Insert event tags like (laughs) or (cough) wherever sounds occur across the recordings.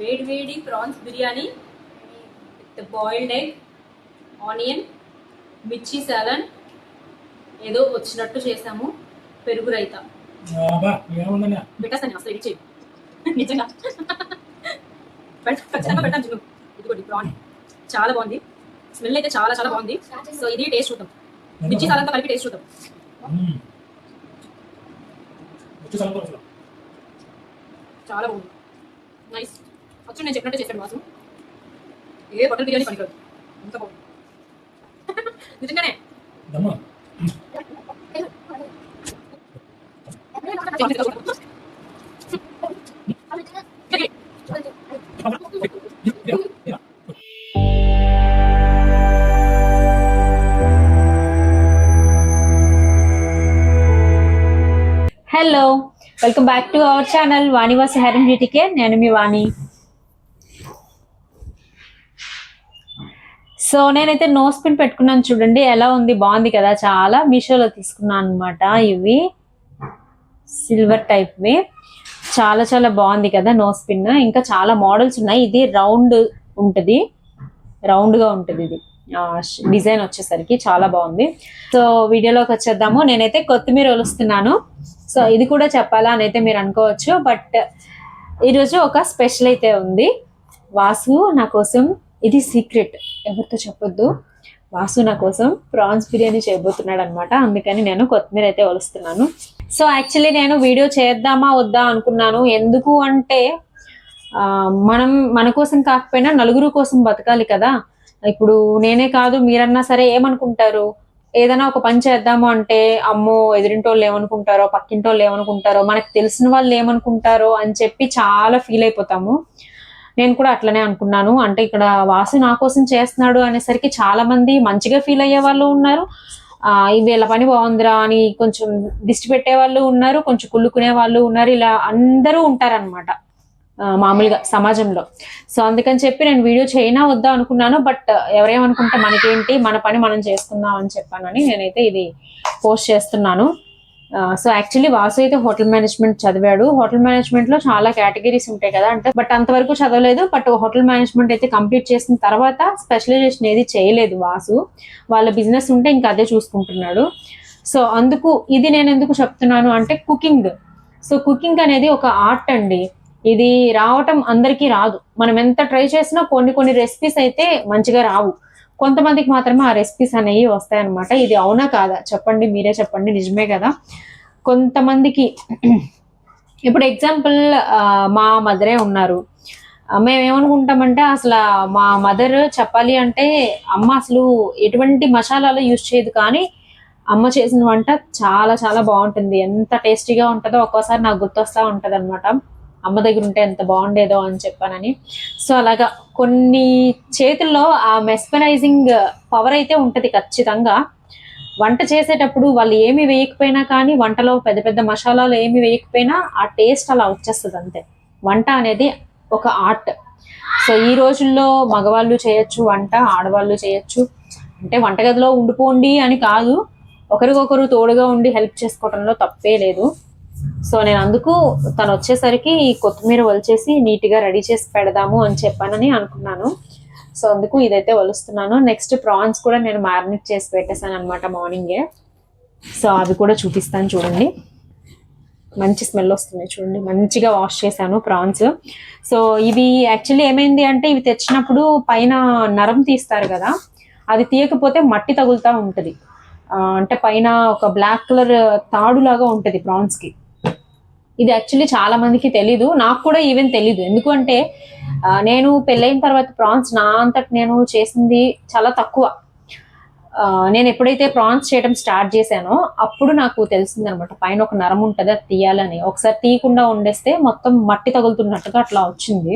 వేడి వేడి prawns biryani with boiled egg onion mirchi salan ఏదో వచ్చినట్టు చేసాము పెరుగు రైతా. పెట్టేస్తాను అసలు ఇచ్చేయి నిజంగా. ఖచ్చితంగా పెట్టాను చూడు. ఇదిగోండి ప్రాన్. చాలా బాగుంది. స్మెల్ అయితే చాలా చాలా బాగుంది. సో ఇది టేస్ట్ చూద్దాం. మిర్చి సాలంతో కలిపి టేస్ట్ చూద్దాం. చాలా బాగుంది. నైస్. అచ్చు నేను చెప్పినట్టు చేశాను వాసు ఏ హోటల్ బిర్యానీ పనికాదు అంత బాగుంది. (laughs) నిజంగానే. దమ్మ. Hello welcome back to our channel Vanivasa and beauty care నేను మీ వాణి. సో నేనైతే నోస్ పిన్ పెట్టుకున్నాను చూడండి ఎలా ఉంది బాగుంది కదా చాలా మీషోలో తీసుకున్నాను అనమాట ఇవి. సిల్వర్ టైప్వి చాలా చాలా బాగుంది కదా నోస్ పిన్ ఇంకా చాలా మోడల్స్ ఉన్నాయి. ఇది రౌండ్ ఉంటుంది. రౌండ్గా ఉంటుంది ఇది. డిజైన్ వచ్చేసరికి చాలా బాగుంది. సో వీడియోలోకి వచ్చేద్దాము. నేనైతే కొత్తిమీర ఒలుస్తున్నాను. సో ఇది కూడా చెప్పాలా అని అయితే మీరు అనుకోవచ్చు. బట్ ఈరోజు ఒక స్పెషల్ అయితే ఉంది. వాసు నా కోసం ఇది సీక్రెట్ ఎవరితో చెప్పొద్దు? వాసు నా కోసం ప్రాన్స్ బిర్యానీ చేయబోతున్నాడు అనమాట అందుకని నేను కొత్తిమీర అయితే వలుస్తున్నాను సో యాక్చువల్లీ నేను వీడియో చేద్దామా వద్దా అనుకున్నాను. ఎందుకు అంటే ఆ, మనం మన కోసం కాకపోయినా నలుగురు కోసం బతకాలి కదా. ఇప్పుడు నేనే కాదు మీరన్నా సరే ఏమనుకుంటారు? ఏదైనా ఒక పని చేద్దాము అంటే అమ్మో ఎదురింటోళ్ళు ఏమనుకుంటారో పక్కింటోళ్ళు ఏమనుకుంటారో మనకు తెలిసిన వాళ్ళు ఏమనుకుంటారో అని చెప్పి చాలా ఫీల్ అయిపోతాము. నేను కూడా అట్లనే అనుకున్నాను. అంటే ఇక్కడ వాసు నా కోసం చేస్తున్నాడు అనేసరికి చాలా మంది మంచిగా ఫీల్ అయ్యే వాళ్ళు ఉన్నారు. ఇది వీళ్ళ పని బాగుందిరా అని కొంచెం దిష్టి పెట్టే వాళ్ళు ఉన్నారు కొంచెం కుళ్ళుకునే వాళ్ళు ఉన్నారు. ఇలా అందరూ ఉంటారన్నమాట మామూలుగా సమాజంలో. సో అందుకని చెప్పి నేను వీడియో చేయనా వద్దా అనుకున్నాను. బట్ ఎవరేమనుకుంటే మనకేంటి మన పని మనం చేసుకుందాం అని చెప్పానని నేనైతే ఇది పోస్ట్ చేస్తున్నాను. సో యాక్చువల్లీ వాసు అయితే హోటల్ మేనేజ్మెంట్ చదివాడు. హోటల్ మేనేజ్మెంట్లో చాలా కేటగిరీస్ ఉంటాయి కదా అంటే బట్ అంతవరకు చదవలేదు. బట్ హోటల్ మేనేజ్మెంట్ అయితే కంప్లీట్ చేసిన తర్వాత స్పెషలైజేషన్ ఏది చేయలేదు వాసు. వాళ్ళ బిజినెస్ ఉంటే ఇంకా అదే చూసుకుంటున్నాడు. సో అందుకు ఇది నేను ఎందుకు చెప్తున్నాను అంటే కుకింగ్. సో కుకింగ్ అనేది ఒక ఆర్ట్ అండి. ఇది రావటం అందరికీ రాదు. మనం ఎంత ట్రై చేసినా కొన్ని కొన్ని రెసిపీస్ అయితే మంచిగా రావు. కొంతమందికి మాత్రమే ఆ రెసిపీస్ అనేవి వస్తాయన్నమాట. ఇది అవునా కాదా? చెప్పండి మీరే చెప్పండి నిజమే కదా? కొంతమందికి ఇప్పుడు ఎగ్జాంపుల్ మా మదరే ఉన్నారు. మేమేమనుకుంటామంటే అసలు మా మదర్ చెప్పాలి అంటే అమ్మ అసలు ఎటువంటి మసాలాలు యూజ్ చేయదు కానీ అమ్మ చేసిన వంట చాలా చాలా బాగుంటుంది. ఎంత టేస్టీగా ఉంటుందో ఒక్కోసారి నాకు గుర్తొస్తా ఉంటుంది అనమాట అమ్మ దగ్గర ఉంటే ఎంత బాగుండేదో అని చెప్పానని. సో అలాగా కొన్ని చేతుల్లో ఆ మెస్పరైజింగ్ పవర్ అయితే ఉంటది ఖచ్చితంగా. వంట చేసేటప్పుడు వాళ్ళు ఏమి వేయకపోయినా కానీ వంటలో పెద్ద పెద్ద మసాలాలు ఏమి వేయకపోయినా ఆ టేస్ట్ అలా వచ్చేస్తుంది అంతే. వంట అనేది ఒక ఆర్ట్. సో ఈ రోజుల్లో మగవాళ్ళు చేయొచ్చు వంట ఆడవాళ్ళు చేయొచ్చు. అంటే వంటగదిలో ఉండిపోండి అని కాదు ఒకరికొకరు తోడుగా ఉండి హెల్ప్ చేసుకోవడంలో తప్పే లేదు. సో నేను అందుకు తను వచ్చేసరికి ఈ కొత్తిమీర వలిచేసి నీట్గా రెడీ చేసి పెడదాము అని చెప్పానని అనుకున్నాను. సో అందుకు ఇదైతే వలుస్తున్నాను. నెక్స్ట్ ప్రాన్స్ కూడా నేను మ్యారినేట్ చేసి పెట్టేశాను అనమాట మార్నింగే. సో అవి కూడా చూపిస్తాను చూడండి. మంచి స్మెల్ వస్తుంది చూడండి. మంచిగా వాష్ చేశాను ప్రాన్స్. సో ఇవి యాక్చువల్లీ ఏమైంది అంటే ఇవి తెచ్చినప్పుడు పైన నరం తీస్తారు కదా అది తీయకపోతే మట్టి తగులుతూ ఉంటుంది. అంటే పైన ఒక బ్లాక్ కలర్ తాడు లాగా ఉంటుంది ప్రాన్స్కి. ఇది యాక్చువల్లీ చాలా మందికి తెలీదు. నాకు కూడా ఈవెన్ తెలీదు. ఎందుకంటే నేను పెళ్ళైన తర్వాత ప్రాన్స్ నా అంతట నేను చేసింది చాలా తక్కువ. నేను ఎప్పుడైతే ప్రాన్స్ చేయడం స్టార్ట్ చేశానో అప్పుడు నాకు తెలిసింది అనమాట పైన ఒక నరం ఉంటుంది అది తీయాలని. ఒకసారి తీయకుండా ఉండేస్తే మొత్తం మట్టి తగులుతున్నట్టుగా అట్లా వచ్చింది.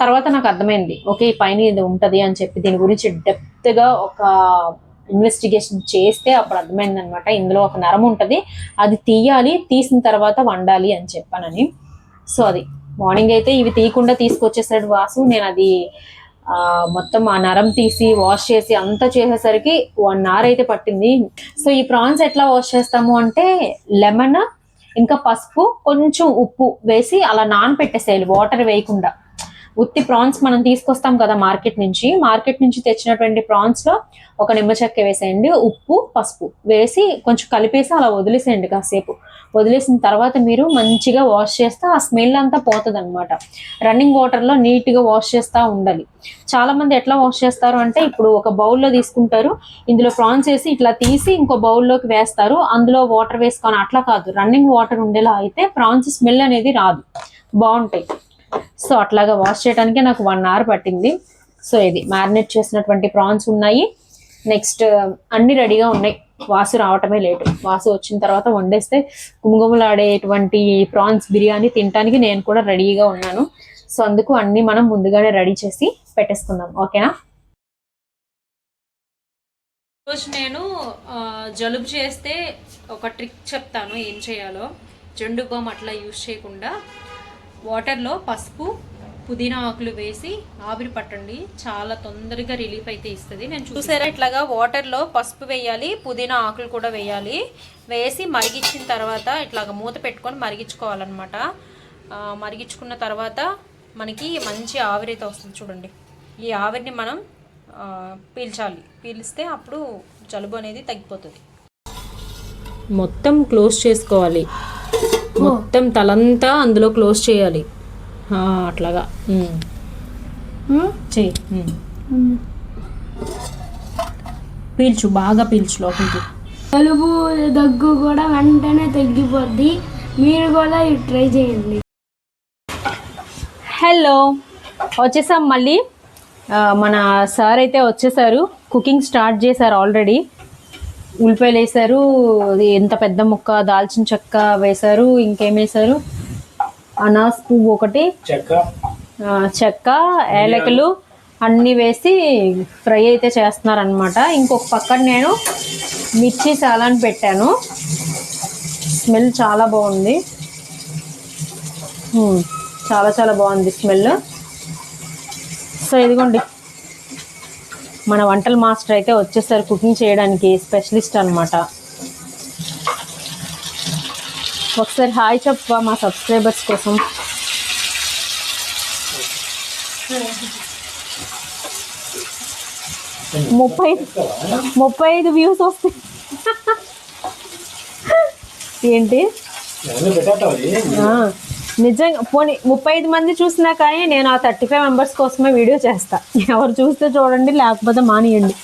తర్వాత నాకు అర్థమైంది ఓకే ఈ పైన ఇది ఉంటుంది అని చెప్పి దీని గురించి డెప్త్గా ఒక ఇన్వెస్టిగేషన్ చేస్తే అప్పుడు అర్థమైంది అనమాట ఇందులో ఒక నరం ఉంటుంది. అది తీయాలి తీసిన తర్వాత వండాలి అని చెప్పానని. సో అది మార్నింగ్ అయితే ఇవి తీయకుండా తీసుకొచ్చేసాడు వాసు. నేను అది మొత్తం ఆ నరం తీసి వాష్ చేసి అంతా చేసేసరికి వన్ అవర్ అయితే పట్టింది. సో ఈ ప్రాన్స్ ఎట్లా వాష్ చేస్తాము అంటే లెమన్ ఇంకా పసుపు కొంచెం ఉప్పు వేసి అలా నానపెట్టేసేయాలి వాటర్ వేయకుండా. ఉత్తి ప్రాన్స్ మనం తీసుకొస్తాం కదా మార్కెట్ నుంచి. మార్కెట్ నుంచి తెచ్చినటువంటి ప్రాన్స్లో ఒక నిమ్మ చెక్క వేసేయండి ఉప్పు పసుపు వేసి కొంచెం కలిపేసి అలా వదిలేసేయండి కాసేపు. వదిలేసిన తర్వాత మీరు మంచిగా వాష్ చేస్తే ఆ స్మెల్ అంతా పోతుంది అనమాట రన్నింగ్ వాటర్లో నీట్గా వాష్ చేస్తూ ఉండాలి. చాలా మంది ఎట్లా వాష్ చేస్తారు అంటే ఇప్పుడు ఒక బౌల్లో తీసుకుంటారు ఇందులో ప్రాన్స్ వేసి ఇట్లా తీసి ఇంకో బౌల్లోకి వేస్తారు. అందులో వాటర్ వేసుకొని అట్లా కాదు రన్నింగ్ వాటర్ ఉండేలా అయితే ప్రాన్స్ స్మెల్ అనేది రాదు. బాగుంటాయి. సో అట్లాగా వాష్ చేయడానికి నాకు వన్ అవర్ పట్టింది. సో ఇది మ్యారినేట్ చేసినటువంటి ప్రాన్స్ ఉన్నాయి. నెక్స్ట్ అన్ని రెడీగా ఉన్నాయి. వాసు రావటమే లేటు వాసు వచ్చిన తర్వాత వండేస్తే గుమగుమలాడేటువంటి ప్రాన్స్ బిర్యానీ తినడానికి నేను కూడా రెడీగా ఉన్నాను. సో అందుకు అన్ని మనం ముందుగానే రెడీ చేసి పెట్టేసుకుందాం. ఓకేనా? రోజు నేను జలుబు చేస్తే ఒక ట్రిక్ చెప్తాను ఏం చేయాలో. జెండు బామ్ అట్లా యూజ్ చేయకుండా వాటర్లో పసుపు పుదీనా ఆకులు వేసి ఆవిరి పట్టండి. చాలా తొందరగా రిలీఫ్ అయితే ఇస్తుంది. నేను చూసారా ఇట్లాగా వాటర్లో పసుపు వేయాలి పుదీనా ఆకులు కూడా వేయాలి. వేసి మరిగించిన తర్వాత ఇట్లాగ మూత పెట్టుకొని మరిగించుకోవాలన్నమాట. మరిగించుకున్న తర్వాత మనకి మంచి ఆవిరి అయితే వస్తుంది చూడండి. ఈ ఆవిరిని మనం పీల్చాలి. పీలిస్తే అప్పుడు జలుబు అనేది తగ్గిపోతుంది. మొత్తం క్లోజ్ చేసుకోవాలి. మొత్తం తలంతా అందులో క్లోజ్ చేయాలి. అట్లాగా. ఉమ్. పీల్చు బాగా పీల్చు లోపలికి. జలుబు దగ్గు కూడా వెంటనే తగ్గిపోద్ది. మీరు కూడా ట్రై చేయండి. హలో. వచ్చేసాం మళ్ళీ. మన సార్ అయితే వచ్చేసారు. కుకింగ్ స్టార్ట్ చేశారు ఆల్రెడీ. ఉల్లిపాయలు అది ఎంత పెద్ద ముక్క దాల్చిన చెక్క వేశారు ఇంకేం వేశారు అనాస్ పువ్వు ఒకటి చెక్క. ఏలకలు అన్నీ వేసి ఫ్రై అయితే చేస్తున్నారనమాట ఇంకొక పక్కన నేను మిర్చి సాలాన్ పెట్టాను. స్మెల్ చాలా బాగుంది. చాలా చాలా బాగుంది స్మెల్. సో ఇదిగోండి. మన వంటల మాస్టర్ అయితే వచ్చేసారు కుకింగ్ చేయడానికి స్పెషలిస్ట్ అన్నమాట. ఒకసారి హాయ్ చెప్పా మా సబ్స్క్రైబర్స్ కోసం. ముప్పై ముప్పై ఐదు వ్యూస్ వస్తాయి. ఏంటి? నిజంగా పోనీ ముప్పై ఐదు మంది చూసినా కానీ నేను ఆ థర్టీ ఫైవ్ మెంబర్స్ కోసమే వీడియో చేస్తా. ఎవరు చూస్తే చూడండి లేకపోతే మానేయండి.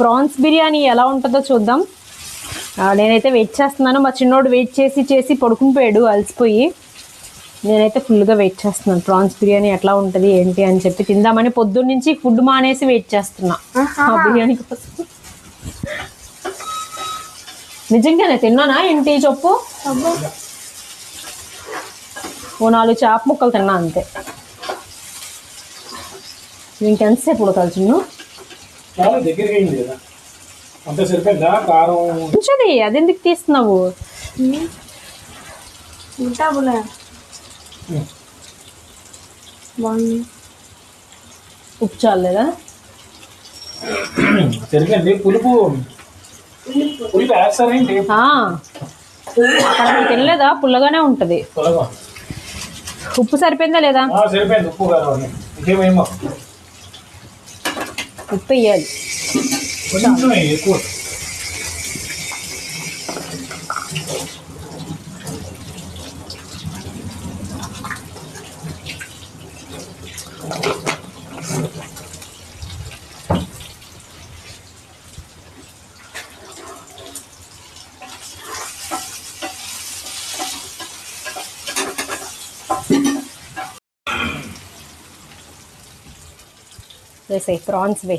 ప్రాన్స్ బిర్యానీ ఎలా ఉంటుందో చూద్దాం. నేనైతే వెయిట్ చేస్తున్నాను. మా చిన్నోడు వెయిట్ చేసి చేసి పడుకుని పోయాడు అలసిపోయి. నేనైతే ఫుల్గా వెయిట్ చేస్తున్నాను. ప్రాన్స్ బిర్యానీ ఎట్లా ఉంటుంది ఏంటి అని చెప్పి తిందామని పొద్దున్న నుంచి ఫుడ్ మానేసి వెయిట్ చేస్తున్నా. ఆ బిర్యానీ కోసం. నిజంగానే తిన్నానా ఏంటి చెప్పు? ఓ నాలుగు చేప ముక్కలు తిన్నా అంతే. ఇంకెంతసేపు ఉడకాలి చిన్ను? చాలా దగ్గరికి అయింది కదా. అంత సరిపోయిందా? కారం? ఉంచది అదెందుకు తీస్తున్నావు? ఉప్పు చాలేదా సరిపోయింది. పులుపు తినలేదా? పుల్లగానే ఉంటది. ఉప్పు సరిపోయిందా లేదా? ఉప్పు వేయాలి వేసాయి ప్రాన్స్ వే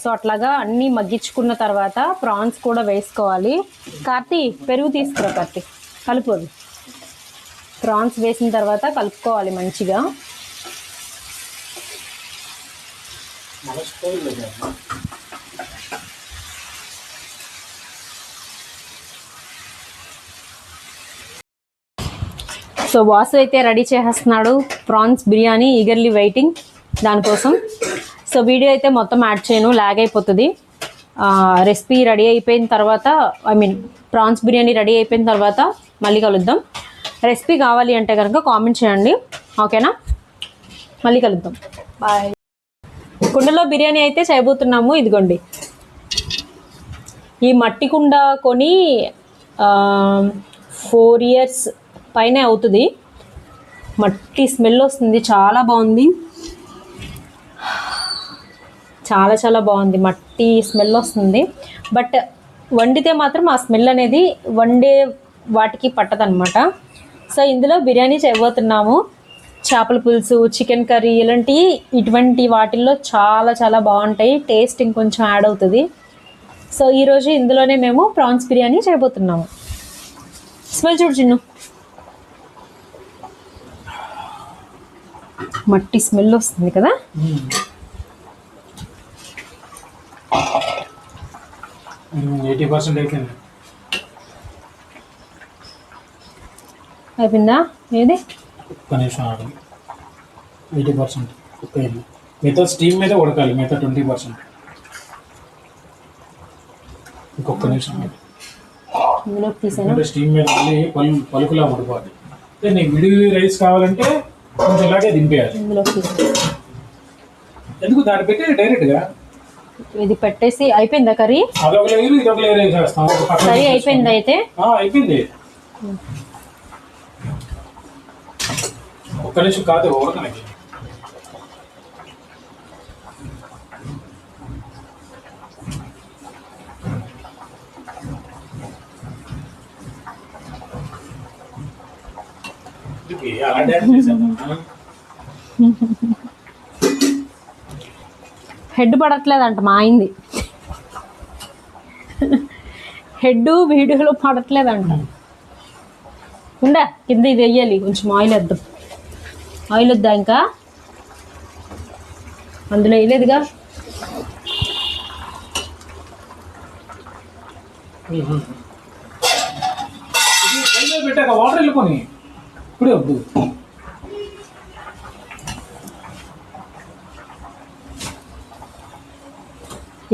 సో అట్లాగా అన్నీ మగ్గించుకున్న తర్వాత ప్రాన్స్ కూడా వేసుకోవాలి. కార్తీ పెరుగు తీసుకురా కార్తీ. కలుపు ప్రాన్స్ వేసిన తర్వాత కలుపుకోవాలి మంచిగా. సో వాసు అయితే రెడీ చేసేస్తున్నాడు ప్రాన్స్ బిర్యానీ ఈగర్లీ వెయిటింగ్ దానికోసం. సో వీడియో అయితే మొత్తం యాడ్ చేయను లాగ్ అయిపోతుంది. రెసిపీ రెడీ అయిపోయిన తర్వాత I mean prawns biryani ready అయిపోయిన తర్వాత మళ్ళీ కలుద్దాం. రెసిపీ కావాలి అంటే కనుక కామెంట్ చేయండి. ఓకేనా? మళ్ళీ కలుద్దాం. బాయ్. కుండలో బిర్యానీ అయితే చేయబోతున్నాము ఇదిగోండి. ఈ మట్టి కుండ కొని ఫోర్ ఇయర్స్ పైనే అవుతుంది. మట్టి స్మెల్ వస్తుంది చాలా బాగుంది. చాలా చాలా బాగుంది. మట్టి స్మెల్ వస్తుంది. బట్ వండితే మాత్రం ఆ స్మెల్ అనేది వండే వాటికి పట్టదనమాట సో ఇందులో బిర్యానీ చేయబోతున్నాము. చేపల పులుసు చికెన్ కర్రీ ఇలాంటి ఇటువంటి వాటిల్లో చాలా చాలా బాగుంటాయి. టేస్ట్ ఇంకొంచెం యాడ్ అవుతుంది. సో ఈరోజు ఇందులోనే మేము ప్రాన్స్ బిర్యానీ చేయబోతున్నాము. స్మెల్ చూడు చిన్ను. మట్టి స్మెల్ వస్తుంది కదా? ఎయిటీ పర్సెంట్ అయిపోయింది. అయిపోయిందా? ఏది? ఒక్క నిమిషం ఎయిటీ పర్సెంట్ అయింది మిగతా స్టీమ్ మీద ఉడకాలి మిగతా ట్వంటీ పర్సెంట్. ఇంకొక నిమిషం ఎందుకంటే స్టీమ్ మీద మళ్ళీ పలు పలుకులా ఉడిపోవాలి అంటే నీకు విడి రైస్ కావాలంటే కొంచెం ఇలాగే దింపేయాలి. ఎందుకు దాన్ని పెట్టి డైరెక్ట్గా ఇది పెట్టేసి అయిపోయిందా కర్రీ? కర్రీ. అయిపోయింది అయితే? ఆ, అయిపోయింది. ఒక్క నిమిషం కాదు ఉడకనకి ఇది అలా డ్యాన్స్ చేసేద్దామా? హెడ్ పడట్లేదంట మా అయింది హెడ్ వీడియోలో పడట్లేదంట. ఉండే కింద ఇది వెయ్యాలి కొంచెం ఆయిల్ వద్దాం. ఆయిల్ వద్దా ఇంకా? అందులో వేయలేదుగా? పెట్టాక వాటర్ వెళ్ళిపోయి ఇప్పుడే వద్దు.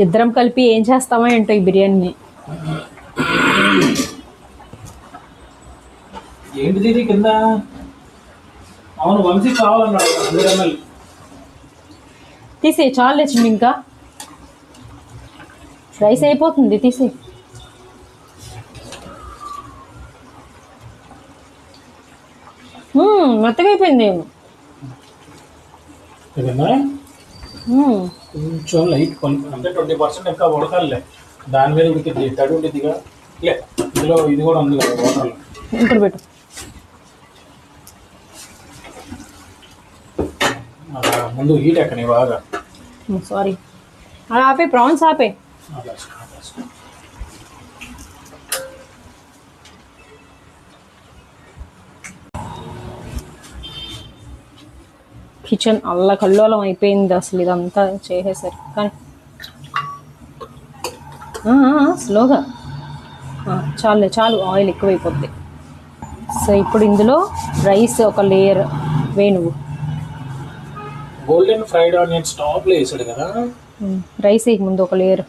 ఇద్దరం కలిపి ఏం చేస్తామో ఏంటో ఈ బిర్యానీ ఏంటిది ఇది కింద? అవును వంశీ కావాలన్నాడు హండ్రెడ్ ఎంఎల్. తీసే చాలు ఇంకా. రైస్ అయిపోతుంది తీసే మెత్తగా అయిపోయింది. కొంచెం లైట్ పలుకు అంటే ట్వంటీ పర్సెంట్ ఇంకా ఉడకాలే దాని మీద ఉడికిద్ది తడి ఉండిద్దిగా. లే ఇందులో ఇది కూడా ఉంది కదా వాటర్లో ఇక్కడ పెట్టు. అలా ముందు హీట్ ఎక్కని బాగా సారీ. అలా ఆపే ప్రాన్స్ ఆపే. కిచెన్ అల్ల కల్లోలం అయిపోయింది అసలు ఇదంతా చేసేసరి కానీ స్లోగా. ఆ, చాలులే చాలు ఆయిల్ ఎక్కువైపోద్ది. సో ఇప్పుడు ఇందులో రైస్ ఒక లేయర్ నువ్వు. గోల్డెన్ ఫ్రైడ్ ఆనియన్స్ టాప్లో వేసాడు కదా? రైస్ ముందు ఒక లేయర్.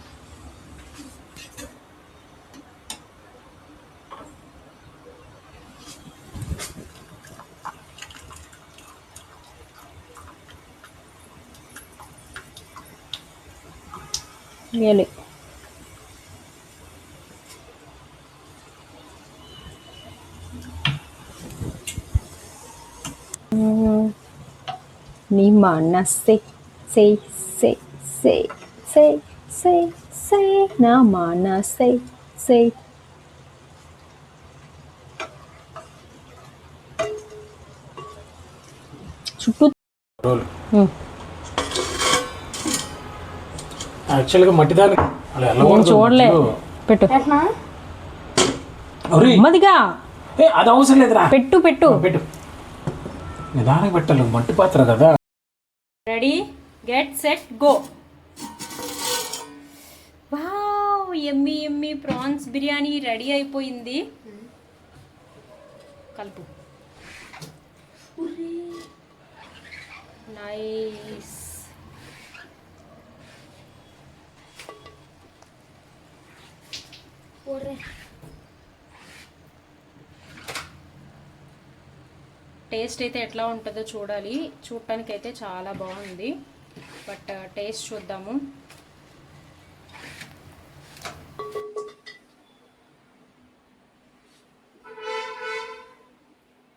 వేయాలి నీ మనసే సే సే సే సే సే సే నా మనసే సే చుట్టూ రోల్ ఉమ్, యాక్చువల్గా మట్టి దానికి అలా నేను వెళ్ళకూడదు చూడలే. మధ్యలో. పెట్టు. ఎట్లా ఒరేయ్, నెమ్మదిగా. ఏ అది అవసరం లేదురా. పెట్టు పెట్టు. పెట్టు. నిదానికి పెట్టాలి మట్టి పాత్ర కదా. Ready get set go wow ఎమ్మి ఎమ్మి ప్రాన్స్ బిర్యానీ రెడీ అయిపోయింది. కలుపు. నైస్ టేస్ట్ అయితే ఎట్లా ఉంటుందో చూడాలి. చూడటానికి అయితే చాలా బాగుంది. బట్ టేస్ట్ చూద్దాము.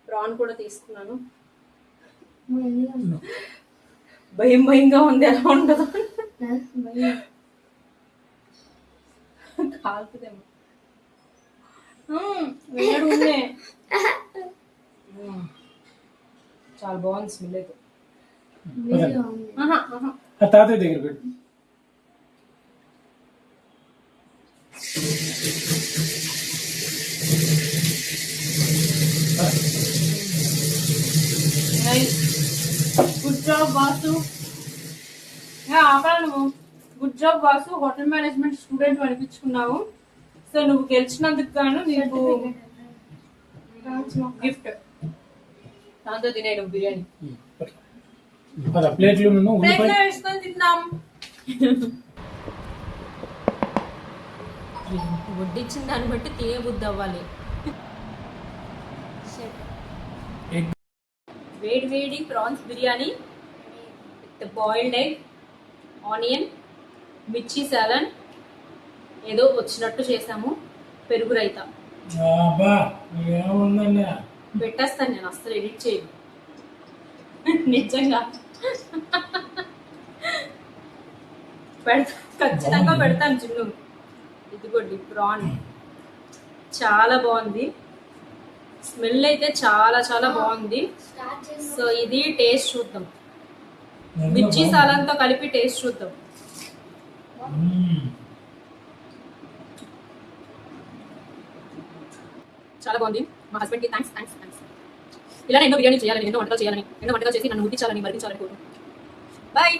ప్రాన్ కూడా తీసుకున్నాను. భయం భయంగా ఉంది ఎలా ఉండదు. కాలుతుందేమో ఉంది మ్మ్. చాలా బాగుంది స్మెల్ అయితే. తాతయ్య దగ్గర పెట్టు. గుడ్ జాబ్ వాసు ఆపరా నువ్వు. Good job Vasu hotel management student అనిపించుకున్నావు. So నువ్వు గెలిచినందుకు గాను నీకు గిఫ్ట్. దాంతో తినే నువ్వు బిర్యానీ. పద ప్లేట్లు వేసుకొని తిన్నాం వడ్డించిన దాన్ని బట్టి తినే బుద్ధి అవ్వాలి వేడి వేడి prawns biryani with boiled egg onion mirchi salan ఏదో వచ్చినట్టు చేసాము పెరుగు రైతా పెట్టేస్తాను నేను అస్సలు ఎడిట్ చేయను. నిజంగా. పెడతా ఖచ్చితంగా పెడతాను చిన్ను. ఇదిగోండి ప్రాన్ చాలా బాగుంది. స్మెల్ అయితే చాలా చాలా బాగుంది. సో ఇది టేస్ట్ చూద్దాం. మిర్చి సాలంతో కలిపి టేస్ట్ చూద్దాం. చాలా బాగుంది. మా హస్బెండ్కి థ్యాంక్స్ థ్యాంక్స్ థ్యాంక్స్ ఇలా ఎన్నో బిర్యానీ చేయాలని ఎన్నో వంటలు చేయాలని ఎన్నో వంటలు చేసి నన్ను ముద్దించాలని మరిపించాలని కోరు బాయ్